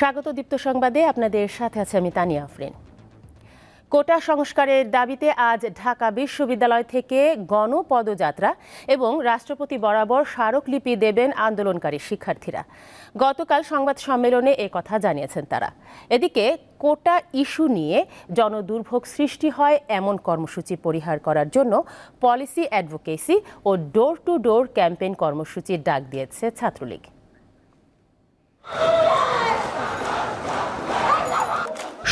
স্বাগত দীপ্ত সংবাদে আপনাদের সাথে আছে আমি তানিয়া আফরিন। কোটা সংস্কারের দাবিতে আজ ঢাকা বিশ্ববিদ্যালয় থেকে গণপদযাত্রা এবং রাষ্ট্রপতি বরাবর স্মারকলিপি দেবেন আন্দোলনকারী শিক্ষার্থীরা। গতকাল সংবাদ সম্মেলনে এ কথা জানিয়েছেন তারা। এদিকে কোটা ইস্যু নিয়ে জনদুর্ভোগ সৃষ্টি হয় এমন কর্মসূচি পরিহার করার জন্য পলিসি অ্যাডভোকেসি ও ডোর টু ডোর ক্যাম্পেইন কর্মসূচির ডাক দিয়েছে ছাত্রলীগ।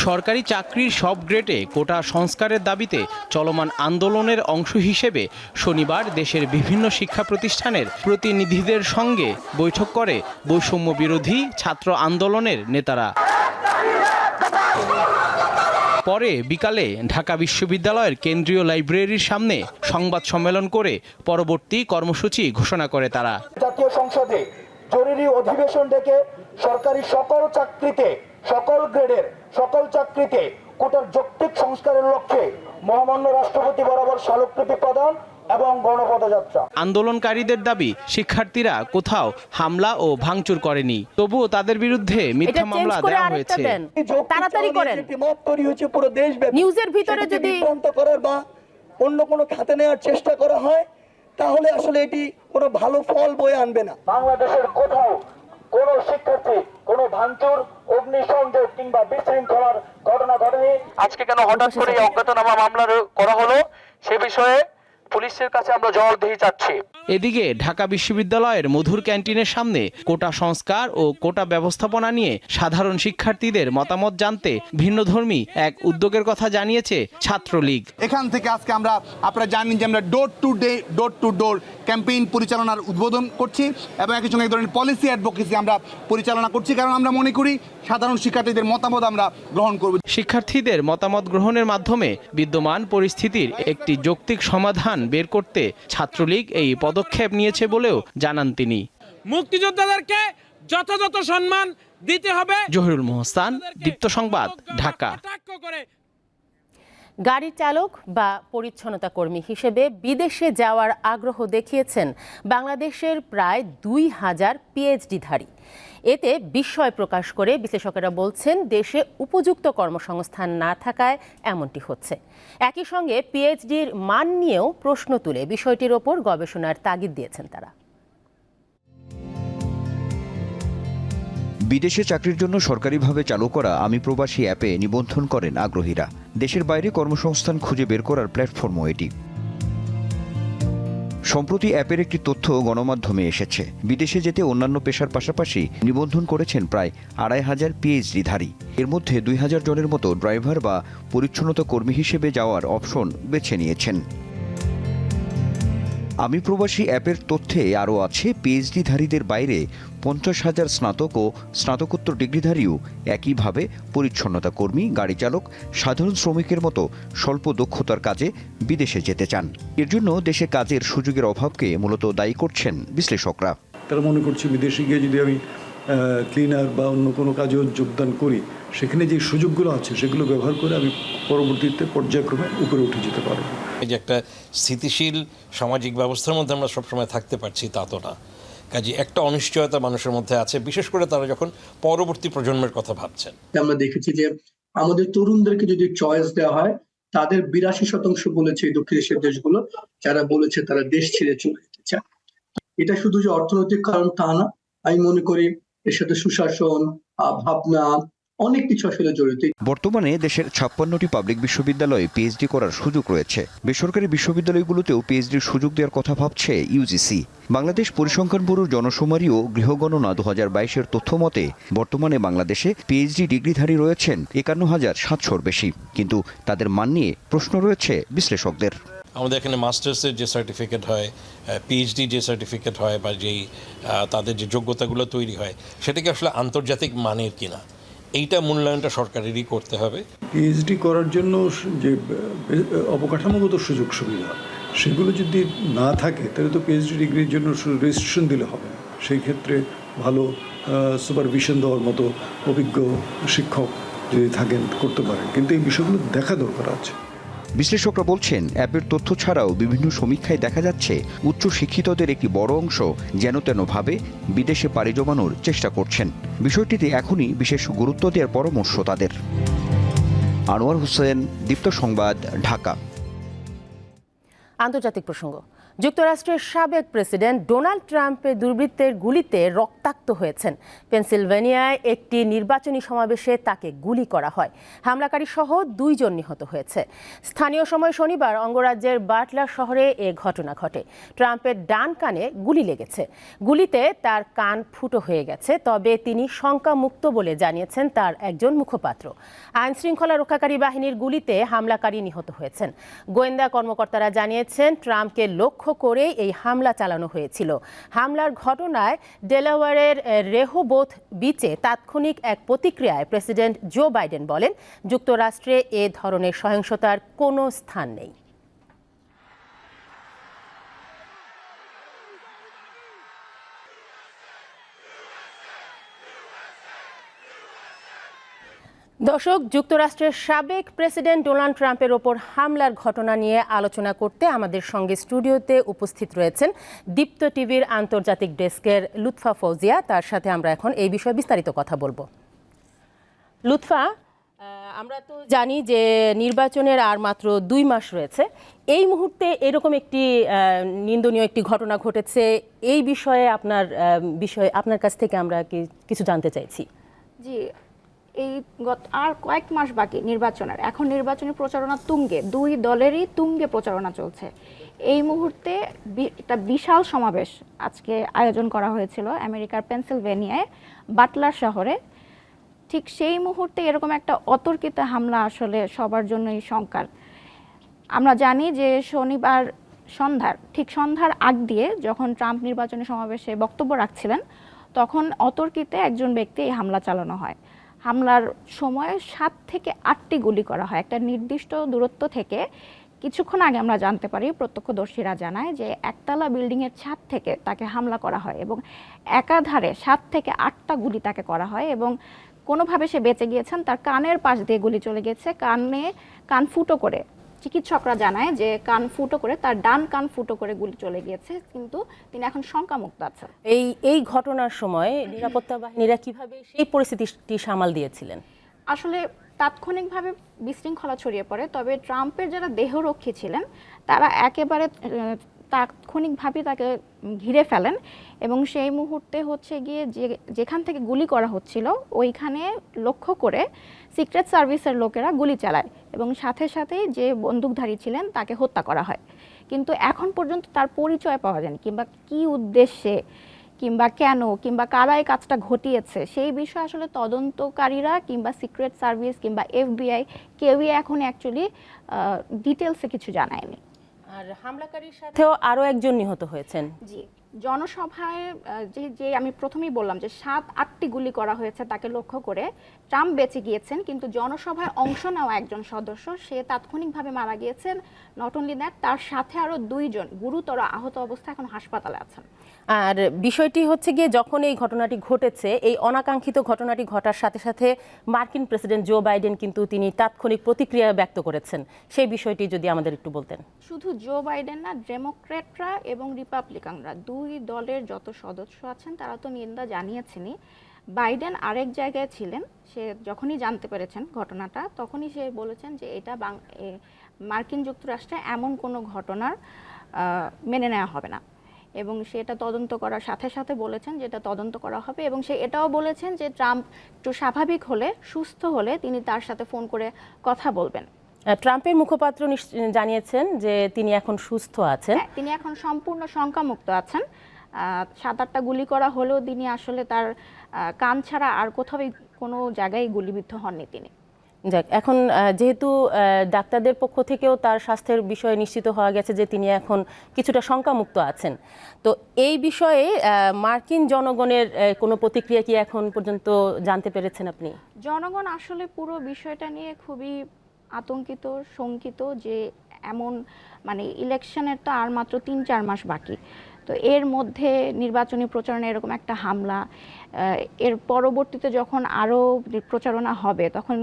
সরকারি চাকরির সব গ্রেডে কোটা সংস্কারের দাবিতে চলমান আন্দোলনের অংশ হিসেবে শনিবার দেশের বিভিন্ন শিক্ষা প্রতিষ্ঠানের প্রতিনিধিদের সঙ্গে বৈঠক করে বৈষম্য বিরোধী ছাত্র আন্দোলনের নেতারা। পরে বিকালে ঢাকা বিশ্ববিদ্যালয়ের কেন্দ্রীয় লাইব্রেরির সামনে সংবাদ সম্মেলন করে পরবর্তী কর্মসূচি ঘোষণা করে তারা। জাতীয় সংসদে জরুরি অধিবেশন ডেকে সরকারি সকল চাকরিতে সকল গ্রেডের সকল চাকরিতে কোটার যৌক্তিক সংস্কারের লক্ষ্যে মহামান্য রাষ্ট্রপতি বরাবর স্মারকলিপি প্রদান এবং গণপদযাত্রা। আন্দোলনকারীদের দাবি শিক্ষার্থীরা কোথাও হামলা ও ভাঙচুর করেনি। তবুও তাদের বিরুদ্ধে মিথ্যা মামলা দেওয়া হয়েছে। তাড়াতাড়ি করেন। তৈরি হয়েছে পুরো দেশব্যাপী। নিউজের ভিতরে যদি- বিভ্রান্ত করার বা অন্য কোনো খাতে নেওয়ার চেষ্টা করা হয় তাহলে আসলে এটি কোনো ভালো ফল বয়ে আনবে না। বাংলাদেশের কোথাও কোনো শিক্ষার্থী, কোনো ভাঙচুর, অগ্নিসংযোগ কিংবা বিশৃঙ্খলার ঘটনা ঘটেনি। আজকে কেন হঠাৎ করে অজ্ঞাতনামা মামলা করা হলো? সে বিষয়ে পুলিশের কাছে আমরা জবাবদিহি চাচ্ছি। এদিকে ঢাকা বিশ্ববিদ্যালয়ের মধুর ক্যান্টিনের সামনে কোটা সংস্কার ও কোটা ব্যবস্থাপনা নিয়ে সাধারণ শিক্ষার্থীদের মতামত জানতে ভিন্নধর্মী এক উদ্যোগের কথা জানিয়েছে ছাত্রলীগ। এখান থেকে আজকে আমরা আপনারা জানেন যে আমরা door to day door to door campaign পরিচালনার উদ্বোধন করছি এবং একই সঙ্গে এক ধরনের পলিসি অ্যাডভোকেসি আমরা পরিচালনা করছি। কারণ আমরা মনে করি সাধারণ শিক্ষার্থীদের মতামত আমরা গ্রহণ করব। শিক্ষার্থীদের মতামত গ্রহণের মাধ্যমে বিদ্যমান পরিস্থিতির একটি যৌক্তিক সমাধান বের করতে ছাত্রলীগ এই পদক্ষেপ নিয়েছে বলেও জানান তিনি। মুক্তিযোদ্ধাদেরকে যথাযথ সম্মান দিতে হবে। জহিরুল মোহস্তান দীপ্ত সংবাদ ঢাকা। করে গাড়ি চালক বা পরিচ্ছন্নতা কর্মী হিসেবে বিদেশে যাওয়ার আগ্রহ দেখিয়েছেন বাংলাদেশের প্রায় দুই হাজার পিএইচডিধারী এতে বিস্ময় প্রকাশ করে বিশ্লেষকেরা বলছেন, দেশে উপযুক্ত কর্মসংস্থান না থাকায় এমনটি হচ্ছে। একই সঙ্গে পিএইচডির মান নিয়েও প্রশ্ন তুলে বিষয়টির ওপর গবেষণার তাগিদ দিয়েছেন তারা। বিদেশে চাকরির জন্য সরকারিভাবে চালু করা আমি প্রবাসী অ্যাপে নিবন্ধন করেন আগ্রহীরা। দেশের বাইরে কর্মসংস্থান খুঁজে বের করার প্ল্যাটফর্মও এটি। সম্প্রতি অ্যাপের একটি তথ্য গণমাধ্যমে এসেছে। বিদেশে যেতে অন্যান্য পেশার পাশাপাশি নিবন্ধন করেছেন প্রায় আড়াই হাজার পিএইচডিধারী। এর মধ্যে দুই হাজার জনের মতো ড্রাইভার বা পরিচ্ছন্নতা কর্মী হিসেবে যাওয়ার অপশন বেছে নিয়েছেন। আমি প্রবাসী অ্যাপের তথ্যে আরও আছে পিএইচডিধারীদের বাইরে পঞ্চাশ হাজার স্নাতক ও স্নাতকোত্তর ডিগ্রিধারীও একইভাবে পরিচ্ছন্নতা কর্মী, গাড়ি চালক, সাধারণ শ্রমিকের মতো স্বল্প দক্ষতার কাজে বিদেশে যেতে চান। এর জন্য দেশে কাজের সুযোগের অভাবকে মূলত দায়ী করছেন বিশ্লেষকরা। তারা মনে করছে বিদেশে গিয়ে যদি আমি ক্লিনার বা অন্য কোনো কাজেও যোগদান করি, সেখানে যে সুযোগগুলো আছে সেগুলো ব্যবহার করে আমি পরবর্তীতে পর্যায়ক্রমে উপরে উঠে যেতে পারব। যে একটা স্থিতিশীল সামাজিক ব্যবস্থার মধ্যে আমরা সবসময় থাকতে পারছি, তা তো না। কাজে একটা অনিশ্চয়তা মানুষের মধ্যে আছে, বিশেষ করে তারা যখন পরবর্তী প্রজন্মের কথা ভাবছেন। আমরা দেখেছি যে আমাদের তরুণদেরকে যদি চয়েস দেওয়া হয়, তাদের বিরাশি শতাংশ বলেছে এই দক্ষিণ এশিয়ার দেশগুলো, যারা বলেছে তারা দেশ ছেড়ে চলে যেতে চায়। এটা শুধু যে অর্থনৈতিক কারণ তা না, আমি মনে করি এর সাথে সুশাসন ভাবনা অনেক কিছু আসলে জড়িত। বর্তমানে দেশের ছাপ্পান্নটি পাবলিক বিশ্ববিদ্যালয়ে পিএইচডি করার সুযোগ রয়েছে। বেসরকারি বিশ্ববিদ্যালয়গুলোতেও পিএইচডির সুযোগ দেওয়ার কথা ভাবছে ইউজিসি বাংলাদেশ পরিসংখ্যান ব্যুরোর জনশুমারি ও গৃহগণনা দু হাজার বাইশের তথ্য মতে বর্তমানে বাংলাদেশে পিএইচডি ডিগ্রিধারী রয়েছেন একান্ন হাজার সাতশোর বেশি। কিন্তু তাদের মান নিয়ে প্রশ্ন রয়েছে বিশ্লেষকদের। আমাদের এখানে মাস্টার্সের যে সার্টিফিকেট হয় পিএইচডি যে সার্টিফিকেট হয় বা যেই তাদের যে যোগ্যতাগুলো তৈরি হয় সেটাকে আসলে আন্তর্জাতিক মানের কিনা? এইটা মূল্যায়নটা সরকারেরই করতে হবে। পিএইচডি করার জন্য যে অবকাঠামোগত সুযোগ সুবিধা, সেগুলো যদি না থাকে, তাহলে তো পিএইচডি ডিগ্রির জন্য রেজিস্ট্রেশন দিলে হবে সেই ক্ষেত্রে ভালো সুপারভিশন দেওয়ার মতো অভিজ্ঞ শিক্ষক যদি থাকেন, করতে পারেন। কিন্তু এই বিষয়গুলো দেখা দরকার আছে। বিশ্লেষকরা বলছেন, অ্যাপের তথ্য ছাড়াও বিভিন্ন সমীক্ষায় দেখা যাচ্ছে উচ্চ শিক্ষিতদের একটি বড় অংশ যেন তেনভাবে বিদেশে পাড়ি জমানোর চেষ্টা করছেন। বিষয়টিতে এখনই বিশেষ গুরুত্ব দেওয়ার পরামর্শ তাদের। আনোয়ার হোসেন, দীপ্ত সংবাদ, ঢাকা। আন্তর্জাতিক প্রসঙ্গ। যুক্তরাষ্ট্রের সাবেক প্রেসিডেন্ট ডোনাল্ড ট্রাম্পের দুর্বৃত্তের গুলিতে রক্তাক্ত হয়েছেন। পেনসিলভেনিয়ায় একটি নির্বাচনী সমাবেশে তাকে গুলি করা হয়। হামলাকারী সহ দুইজন নিহত হয়েছে। স্থানীয় সময় শনিবার অঙ্গরাজ্যের বাটলার শহরে এ ঘটনা ঘটে। ট্রাম্পের ডান কানে গুলি লেগেছে। গুলিতে তার কান ফুটো হয়ে গেছে, তবে তিনি শঙ্কামুক্ত বলে জানিয়েছেন তার একজন মুখপাত্র। আইন শৃঙ্খলা রক্ষাকারী বাহিনীর গুলিতে হামলাকারী নিহত হয়েছেন। গোয়েন্দা কর্মকর্তারা জানিয়েছেন, ট্রাম্পকে লক্ষ্য করেই এই হামলা চালানো হয়েছিল। হামলার ঘটনায় ডেলাওয়ারের রেহোবোথ বিচে তাৎক্ষণিক এক প্রতিক্রিয়ায় প্রেসিডেন্ট জো বাইডেন বলেন, যুক্তরাষ্ট্রে এ ধরনের সহিংসতার কোনো স্থান নেই। দর্শক, যুক্তরাষ্ট্রের সাবেক প্রেসিডেন্ট ডোনাল্ড ট্রাম্পের ওপর হামলার ঘটনা নিয়ে আলোচনা করতে আমাদের সঙ্গে স্টুডিওতে উপস্থিত রয়েছেন দীপ্ত টিভির আন্তর্জাতিক ডেস্কের লুৎফা ফৌজিয়া। তার সাথে আমরা এখন এই বিষয়ে বিস্তারিত কথা বলব। লুৎফা আমরা তো জানি যে নির্বাচনের আর মাত্র দুই মাস রয়েছে। এই মুহূর্তে এরকম একটি নিন্দনীয় একটি ঘটনা ঘটেছে। এই বিষয়ে আপনার বিষয়ে আপনার কাছ থেকে আমরা কিছু জানতে চাইছি। জি এই গত আর কয়েক মাস বাকি নির্বাচনের। এখন নির্বাচনী প্রচারণা তুঙ্গে। দুই দলেরই তুঙ্গে প্রচারণা চলছে। এই মুহূর্তে একটা বিশাল সমাবেশ আজকে আয়োজন করা হয়েছিল আমেরিকার পেনসিলভেনিয়ায়, বাটলার শহরে। ঠিক সেই মুহূর্তে এরকম একটা অতর্কিত হামলা আসলে সবার জন্যই শঙ্কার। আমরা জানি যে শনিবার সন্ধ্যার, ঠিক সন্ধ্যার আগ দিয়ে যখন ট্রাম্প নির্বাচনী সমাবেশে বক্তব্য রাখছিলেন, তখন অতর্কিতে একজন ব্যক্তি এই হামলা চালানো হয়। হামলার সময় সাত থেকে আটটি গুলি করা হয়। একটা নির্দিষ্ট দূরত্ব থেকে কিছুক্ষণ আগে আমরা জানতে পারি, প্রত্যক্ষদর্শীরা জানায় যে একতলা বিল্ডিংয়ের ছাদ থেকে তাকে হামলা করা হয় এবং একাধারে সাত থেকে আটটা গুলি তাকে করা হয় এবং কোনোভাবে সে বেঁচে গিয়েছেন, তার কানের পাশ দিয়ে গুলি চলে গেছে কানে কান ফুটো করে চিকিৎসকরা জানায় যে কান ফুটো করে তার ডান কান ফুটো করে গুলি চলে গিয়েছে কিন্তু তিনি এখন শঙ্কামুক্ত আছেন। এই এই ঘটনার সময় নিরাপত্তা বাহিনীরা কীভাবে সেই পরিস্থিতিটি সামাল দিয়েছিলেন? আসলে তাৎক্ষণিকভাবে বিশৃঙ্খলা ছড়িয়ে পড়ে তবে ট্রাম্পের যারা দেহরক্ষী ছিলেন তারা একেবারে তাৎক্ষণিকভাবে তাকে ঘিরে ফেলেন এবং সেই মুহূর্তে হচ্ছে গিয়ে যে যেখান থেকে গুলি করা হচ্ছিল ওইখানে লক্ষ্য করে সিক্রেট সার্ভিসের লোকেরা গুলি চালায়। এবং সাথে সাথেই যে বন্দুকধারী ছিলেন তাকে হত্যা করা হয়। কিন্তু এখন পর্যন্ত তার পরিচয় পাওয়া যায়নি কিংবা কি উদ্দেশ্যে কিংবা কেন কিংবা কারা এই কাজটা ঘটিয়েছে সেই বিষয়ে আসলে তদন্তকারীরা কিংবা সিক্রেট সার্ভিস কিংবা এফবিআই কেউই এখন অ্যাকচুয়ালি ডিটেলসে কিছু জানায়নি। আর হামলাকারীর সাথেও আরও একজন নিহত হয়েছেন। জি। জনসভায় যে যে আমি প্রথমেই বললাম যে সাত, আটটি গুলি করা হয়েছে তাকে লক্ষ্য করে ট্রাম্প বেঁচে গিয়েছেন, কিন্তু জনসভায় অংশ নেওয়া একজন সদস্য, সে তাৎক্ষণিকভাবে মারা গিয়েছেন। নট অনলি দ্যাট, তার সাথে আরও দুইজন গুরুতর আহত অবস্থায় এখন হাসপাতালে আছেন। আর বিষয়টি হচ্ছে গিয়ে যখন এই ঘটনাটি ঘটেছে, এই অনাকাঙ্ক্ষিত ঘটনাটি ঘটার সাথে সাথে মার্কিন প্রেসিডেন্ট জো বাইডেন কিন্তু তিনি তাৎক্ষণিক প্রতিক্রিয়া ব্যক্ত করেছেন। সেই বিষয়টি যদি আমাদের একটু বলতেন। শুধু জো বাইডেন না, ডেমোক্র্যাটরা এবং রিপাবলিকানরা দুই দলের যত সদস্য আছেন, তারা তো নিন্দা জানিয়েছেনই। বাইডেন আরেক জায়গায় ছিলেন, সে যখনই জানতে পেরেছেন ঘটনাটা, তখনই সে বলেছেন যে এটা মার্কিন যুক্তরাষ্ট্রে এমন কোনো ঘটনার মেনে নেওয়া হবে না। এবং সেটা তদন্ত করার সাথে সাথে বলেছেন যে এটা তদন্ত করা হবে এবং সে এটাও বলেছেন যে ট্রাম্প একটু স্বাভাবিক হলে সুস্থ হলে তিনি তার সাথে ফোন করে কথা বলবেন। ট্রাম্পের মুখপাত্র জানিয়েছেন যে তিনি এখন সুস্থ আছেন। হ্যাঁ, তিনি এখন সম্পূর্ণ শঙ্কামুক্ত আছেন। সাত আটটা গুলি করা হলেও তিনি আসলে তার কান ছাড়া আর কোথাও কোনো জায়গায় গুলিবিদ্ধ হননি তিনি। যাক, এখন যেহেতু ডাক্তারদের পক্ষ থেকেও তার স্বাস্থ্যের বিষয়ে নিশ্চিত হওয়া গেছে যে তিনি এখন কিছুটা শঙ্কামুক্ত আছেন। তো এই বিষয়ে মার্কিন জনগণের কোনো প্রতিক্রিয়া কি এখন পর্যন্ত জানতে পেরেছেন আপনি? জনগণ আসলে পুরো বিষয়টা নিয়ে খুবই আতঙ্কিত, শঙ্কিত যে এমন মানে ইলেকশনের তো আর মাত্র তিন চার মাস বাকি। তো এর মধ্যে নির্বাচনী প্রচারণা এরকম একটা হামলা এর পরবর্তীতে যখন আরও প্রচারণা হবে, তখন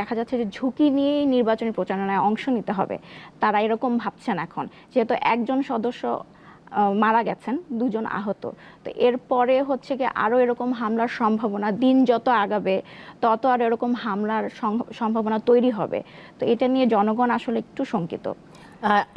দেখা যাচ্ছে যে ঝুঁকি নিয়েই নির্বাচনী প্রচারণায় অংশ নিতে হবে। তারা এরকম ভাবছেন এখন। যেহেতু একজন সদস্য মারা গেছেন, দুজন আহত। তো এরপরে হচ্ছে কি আরও এরকম হামলার সম্ভাবনা, দিন যত আগাবে, তত আর এরকম হামলার সম্ভাবনা তৈরি হবে। তো এটা নিয়ে জনগণ আসলে একটু শঙ্কিত।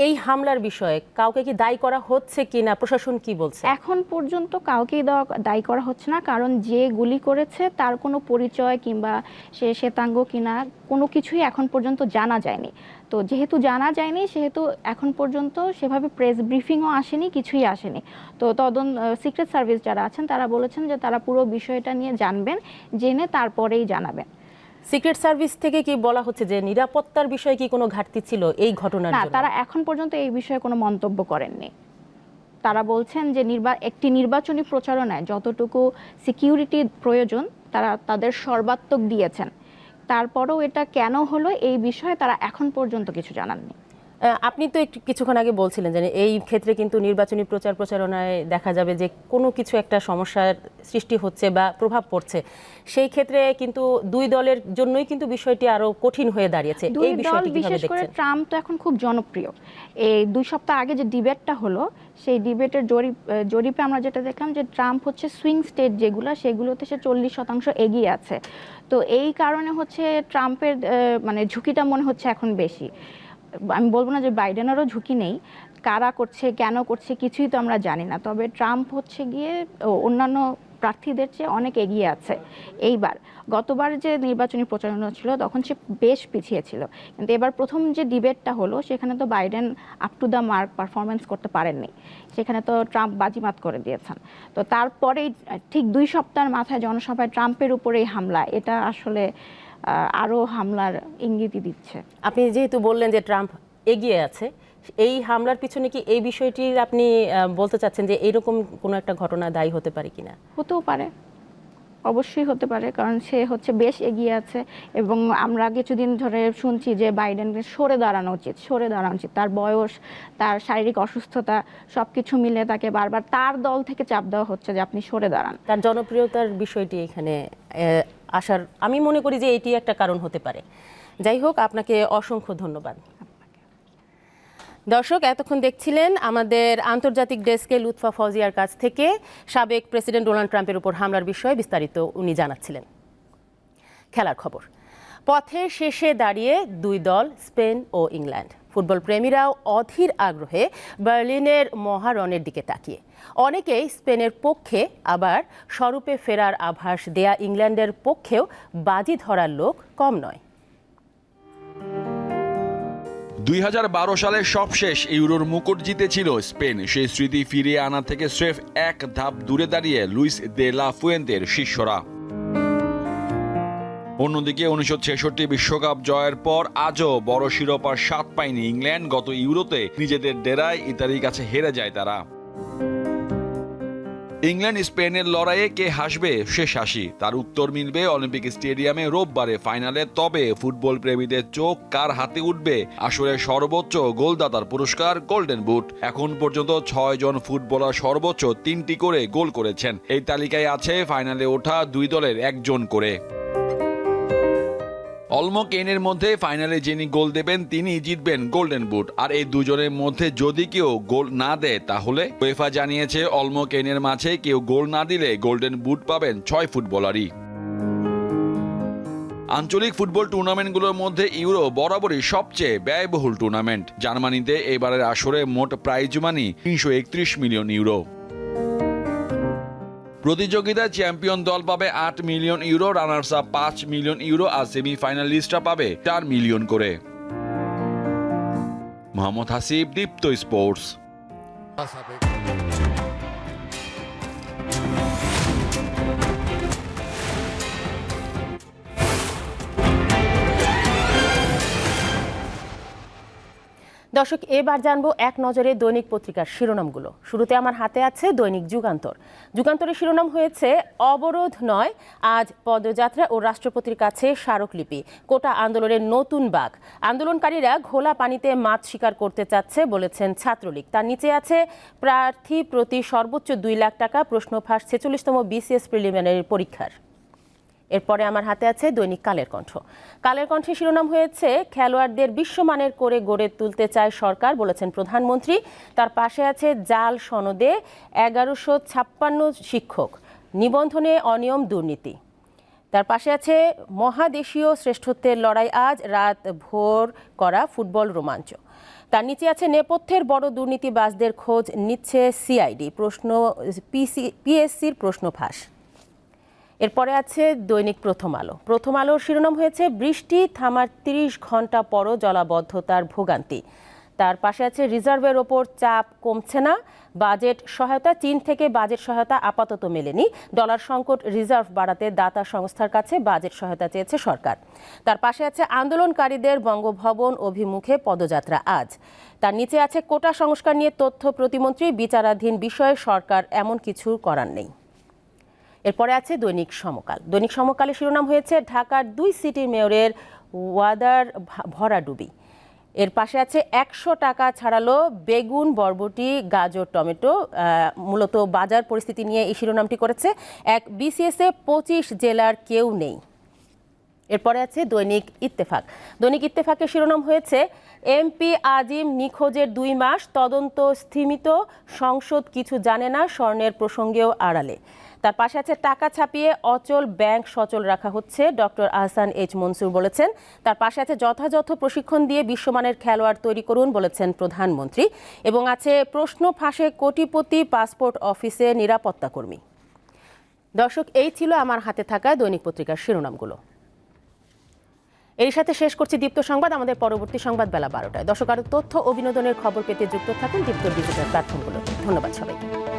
এই হামলার বিষয়ে কাউকে কি দায়ী করা হচ্ছে কিনা? প্রশাসন কি বলছে? এখন পর্যন্ত কাউকেই দায়ী করা হচ্ছে না, কারণ যে গুলি করেছে তার কোনো পরিচয় কিংবা সে শ্বেতাঙ্গ কিনা কোনো কিছুই এখন পর্যন্ত জানা যায়নি। তো যেহেতু জানা যায়নি, সেহেতু এখন পর্যন্ত সেভাবে প্রেস ব্রিফিংও আসেনি, কিছুই আসেনি। তো তদন্ত সিক্রেট সার্ভিস যারা আছেন, তারা বলেছেন যে তারা পুরো বিষয়টা নিয়ে জানবেন, জেনে তারপরেই জানাবেন। সিক্রেট সার্ভিস থেকে কি বলা হচ্ছে যে নিরাপত্তার বিষয়ে কি কোনো ঘাটতি ছিল এই ঘটনার না? তারা এখন পর্যন্ত এই বিষয়ে কোনো মন্তব্য করেননি। তারা বলছেন যে নির্বা একটি নির্বাচনী প্রচারণায় যতটুকু সিকিউরিটি প্রয়োজন তারা তাদের সর্বাত্মক দিয়েছেন। তারপরেও এটা কেন হলো এই বিষয়ে তারা এখন পর্যন্ত কিছু জানাননি। আপনি তো একটু কিছুক্ষণ আগে বলছিলেন যে এই ক্ষেত্রে কিন্তু নির্বাচনী প্রচার প্রচারণায় দেখা যাবে যে কোনো কিছু একটা সমস্যার সৃষ্টি হচ্ছে বা প্রভাব পড়ছে। সেই ক্ষেত্রে কিন্তু দুই দলের জন্যই কিন্তু বিষয়টি আরও কঠিন হয়ে দাঁড়িয়েছে। এই বিষয়টি বিশেষ করে ট্রাম্প তো এখন খুব জনপ্রিয়। এই দুই সপ্তাহ আগে যে ডিবেটটা হলো সেই ডিবেটের জরিপ জরিপে আমরা যেটা দেখলাম যে ট্রাম্প হচ্ছে সুইং স্টেট যেগুলো সেগুলোতে সে চল্লিশ শতাংশ এগিয়ে আছে। তো এই কারণে হচ্ছে ট্রাম্পের মানে ঝুঁকিটা মনে হচ্ছে এখন বেশি। আমি বলব না যে বাইডেনেরও ঝুঁকি নেই, কারা করছে, কেন করছে কিছুই তো আমরা জানি না। তবে ট্রাম্প হচ্ছে গিয়ে অন্যান্য প্রার্থীদের চেয়ে অনেক এগিয়ে আছে। এইবার, গতবার যে নির্বাচনী প্রচারণা ছিল, তখন সে বেশ পিছিয়ে ছিল। কিন্তু এবার প্রথম যে ডিবেটটা হলো, সেখানে তো Biden up to the mark performance করতে পারেননি। সেখানে তো ট্রাম্প বাজিমাত করে দিয়েছেন। তো তারপরেই, ঠিক দুই সপ্তাহের মাথায় জনসভায় ট্রাম্পের উপরেই হামলা, এটা আসলে আহ, আরও হামলার ইঙ্গিতই দিচ্ছে। আপনি যেহেতু বললেন যে ট্রাম্প এগিয়ে আছে এই হামলার পিছনে কি এই বিষয়টির আপনি বলতে চাচ্ছেন যে এরকম কোনো একটা ঘটনা দায়ী হতে পারে কিনা? হতেও পারে। অবশ্যই হতে পারে কারণ সে হচ্ছে বেশ এগিয়ে আছে এবং আমরা কিছুদিন ধরে শুনছি যে বাইডেনকে সরে দাঁড়ানো উচিত সরে দাঁড়ানো উচিত। তার বয়স তার শারীরিক অসুস্থতা সব কিছু মিলে তাকে বারবার তার দল থেকে চাপ দেওয়া হচ্ছে যে আপনি সরে দাঁড়ান। তার জনপ্রিয়তার বিষয়টি এখানে আসার, আমি মনে করি যে এটি একটা কারণ হতে পারে। যাই হোক, আপনাকে অসংখ্য ধন্যবাদ। দর্শক, এতক্ষণ দেখছিলেন আমাদের আন্তর্জাতিক ডেস্কে লুৎফা ফজিয়ার কাছ থেকে সাবেক প্রেসিডেন্ট ডোনাল্ড ট্রাম্পের উপর হামলার বিষয়ে বিস্তারিত উনি জানাচ্ছিলেন। খেলার খবর। পথের শেষে দাঁড়িয়ে দুই দল, স্পেন ও ইংল্যান্ড। ফুটবল প্রেমীরাও অধীর আগ্রহে বার্লিনের মহারণের দিকে তাকিয়ে। অনেকেই স্পেনের পক্ষে আবার স্বরূপে ফেরার আভাস দেয়া ইংল্যান্ডের পক্ষেও বাজি ধরার লোক কম নয়। দুই সালের সবশেষ ইউরোর মুকুট জিতেছিল স্পেন। সেই স্মৃতি ফিরিয়ে আনা থেকে স্রেফ এক ধাপ দূরে দাঁড়িয়ে লুইস দে লা ফুয়েন্তের শিষ্যরা। অন্যদিকে উনিশশো ছেষট্টি বিশ্বকাপ জয়ের পর আজও বড় শিরোপার স্বাদ পায়নি ইংল্যান্ড। গত ইউরোতে নিজেদের ডেরায় ইতালির কাছে হেরে যায় তারা। ইংল্যান্ড, স্পেনের লড়াইয়ে কে হাসবে শেষ হাসি তার উত্তর মিলবে অলিম্পিক স্টেডিয়ামে রোববারে ফাইনালে। তবে ফুটবল প্রেমীদের চোখ কার হাতে উঠবে? আসলে সর্বোচ্চ গোলদাতার পুরস্কার গোল্ডেন বুট। এখন পর্যন্ত ছয় জন ফুটবলার সর্বোচ্চ তিনটি করে গোল করেছেন। এই তালিকায় আছে ফাইনালে ওঠা দুই দলের একজন করে। অলমো কেনের মধ্যে ফাইনালে যিনি গোল দেবেন তিনি জিতবেন গোল্ডেন বুট। আর এই দুজনের মধ্যে যদি কেউ গোল না দেয়, তাহলে ওয়েফা জানিয়েছে অলমো কেনের মাঝে কেউ গোল না দিলে গোল্ডেন বুট পাবেন ছয় ফুটবলারই। আঞ্চলিক ফুটবল টুর্নামেন্টগুলোর মধ্যে ইউরো বরাবরই সবচেয়ে ব্যয়বহুল টুর্নামেন্ট। জার্মানিতে এবারের আসরে মোট প্রাইজ মানি তিনশো একত্রিশ মিলিয়ন ইউরো। প্রতিযোগিতায় চ্যাম্পিয়ন দল পাবে আট মিলিয়ন ইউরো রানার্স আপ পাঁচ মিলিয়ন ইউরো আর সেমিফাইনালিস্টরা পাবে চার মিলিয়ন করে। মোহাম্মদ হাসিব, দীপ্ত স্পোর্টস। দর্শক, এবার জানব এক নজরে দৈনিক পত্রিকার শিরোনামগুলো। শুরুতে আমার হাতে আছে দৈনিক যুগান্তর। যুগান্তরের শিরোনাম হয়েছে, অবরোধ নয়, আজ পদযাত্রা ও রাষ্ট্রপতির কাছে স্মারকলিপি, কোটা আন্দোলনের নতুন বাঘ। আন্দোলনকারীরা ঘোলা পানিতে মাছ শিকার করতে চাচ্ছে বলেছেন ছাত্রলীগ। তার নিচে আছে, প্রার্থী প্রতি সর্বোচ্চ দুই লাখ টাকা, প্রশ্ন ফাঁস ছেচল্লিশতম বিসিএস প্রিলিমিনারি পরীক্ষার। এরপরে আমার হাতে আছে দৈনিক কালের কণ্ঠ। কালের কণ্ঠে শিরোনাম হয়েছে, খেলোয়াড়দের বিশ্বমানের করে গড়ে তুলতে চায় সরকার, বলেছেন প্রধানমন্ত্রী। তার পাশে আছে জাল সনদে এগারোশো ছাপ্পান্ন শিক্ষক, নিবন্ধনে অনিয়ম দুর্নীতি। তার পাশে আছে, মহাদেশীয় শ্রেষ্ঠত্বের লড়াই আজ, রাত ভোর করা ফুটবল রোমাঞ্চ। তার নিচে আছে, নেপথ্যের বড় দুর্নীতিবাজদের খোঁজ নিচ্ছে সিআইডি, প্রশ্ন, পিসি, পিএসসির প্রশ্ন ফাঁস এরপরে আছে দৈনিক প্রথম আলো। প্রথম আলোর শিরোনাম হয়েছে, বৃষ্টি থামার তিরিশ ঘণ্টা পরও জলাবদ্ধতার ভোগান্তি। তার পাশে আছে, রিজার্ভের ওপর চাপ কমছে না। বাজেট সহায়তা, চীন থেকে বাজেট সহায়তা আপাতত মেলেনি। ডলার সংকট রিজার্ভ বাড়াতে দাতা সংস্থার কাছে বাজেট সহায়তা চেয়েছে সরকার। তার পাশে আছে, আন্দোলনকারীদের বঙ্গভবন অভিমুখে পদযাত্রা আজ। তার নিচে আছে, কোটা সংস্কার নিয়ে তথ্য প্রতিমন্ত্রী, বিচারাধীন বিষয়ে সরকার এমন কিছু করার নেই। এরপরে আছে দৈনিক সমকাল। দৈনিক সমকালের শিরোনাম হয়েছে ঢাকার দুই সিটি মেয়রের ওয়াদার ভরাডুবি এর পাশে আছে একশো টাকা ছাড়ালো বেগুন, বরবটি, গাজর, টমেটো মূলত বাজার পরিস্থিতি নিয়ে এই শিরোনামটি করেছে এক বিসিএসে পঁচিশ জেলার কেউ নেই। এরপরে আছে দৈনিক ইত্তেফাক। দৈনিক ইত্তেফাকের শিরোনাম হয়েছে এমপি আজিম নিখোঁজের দুই মাস, তদন্ত স্থিমিত, সংসদ কিছু জানে না, স্বর্ণের প্রসঙ্গেও আড়ালে। তার পাশে আছে টাকা ছাপিয়ে অচল ব্যাংক সচল রাখা হচ্ছে, ডক্টর আহসান এইচ মনসুর বলেছেন। তার পাশে আছে যথাযথ প্রশিক্ষণ দিয়ে বিশ্বমানের খেলোয়াড় তৈরি করুন বলেছেন প্রধানমন্ত্রী। এবং আছে প্রশ্ন ফাঁসে কোটিপতি, পাসপোর্ট অফিসে নিরাপত্তা কর্মী। দর্শক, এই ছিল আমার হাতে থাকা দৈনিক পত্রিকার শিরোনামগুলো। এর সাথে শেষ করছি দীপ্ত সংবাদ, আমাদের পরবর্তী সংবাদ বেলা বারোটায়। দর্শক, আরও তথ্য ও বিনোদনের খবর পেতে যুক্ত থাকুন দীপ্ত ডিজিটাল প্ল্যাটফর্মগুলোতে। ধন্যবাদ সবাইকে।